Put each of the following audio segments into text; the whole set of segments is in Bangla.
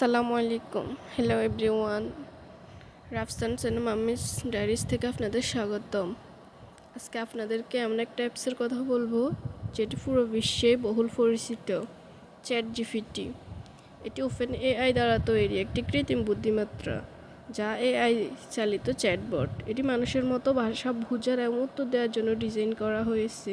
আসসালামু আলাইকুম। হ্যালো এভরিওয়ান রাফসান সেনা মামিস ডায়েরিজ থেকে আপনাদের স্বাগতম। আজকে আপনাদেরকে এমন একটা অ্যাপসের কথা বলব, যেটি পুরো বিশ্বে বহুল পরিচিত চ্যাট জিপিটি এটি ওপেন এআই দ্বারা তৈরি একটি কৃত্রিম বুদ্ধিমাত্রা, যা এআই চালিত চ্যাটবট এটি মানুষের মতো ভাষা বুঝার এবং উত্তর দেওয়ার জন্য ডিজাইন করা হয়েছে।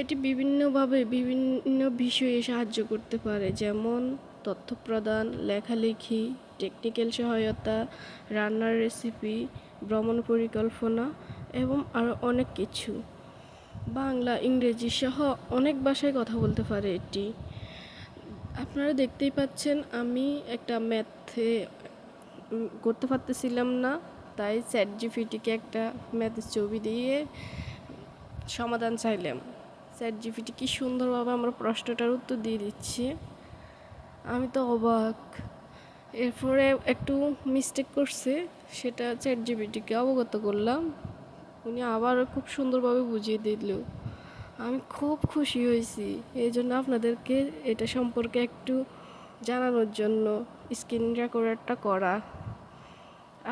এটি বিভিন্নভাবে বিভিন্ন বিষয়ে সাহায্য করতে পারে, যেমন তথ্য প্রদান লেখালেখি টেকনিক্যাল সহায়তা, রান্নার রেসিপি ভ্রমণ পরিকল্পনা এবং আরও অনেক কিছু। বাংলা, ইংরেজি সহ অনেক ভাষায় কথা বলতে পারে এটি। আপনারা দেখতেই পাচ্ছেন আমি একটা ম্যাথে করতে পারতেছিলাম না, তাই চ্যাট জিপিটিকে একটা ম্যাথের ছবি দিয়ে সমাধান চাইলাম। চ্যাট জিপিটি কি সুন্দরভাবে আমার প্রশ্নটার উত্তর দিয়ে দিচ্ছে। আমি তো অবাক। এরপরে একটু মিস্টেক করছে, সেটা চ্যাট জিবিটিকে অবগত করলাম। উনি আবারও খুব সুন্দরভাবে বুঝিয়ে দিল। আমি খুব খুশি হয়েছি, এই জন্য আপনাদেরকে এটা সম্পর্কে একটু জানানোর জন্য স্ক্রিন রেকর্ডারটা করা।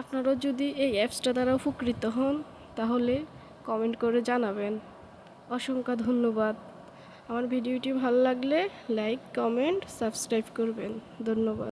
আপনারাও যদি এই অ্যাপসটা দ্বারা উপকৃত হন, তাহলে কমেন্ট করে জানাবেন। অসংখ্য ধন্যবাদ। আমার ভিডিওটি ভালো লাগলে লাইক কমেন্ট সাবস্ক্রাইব করবেন। ধন্যবাদ।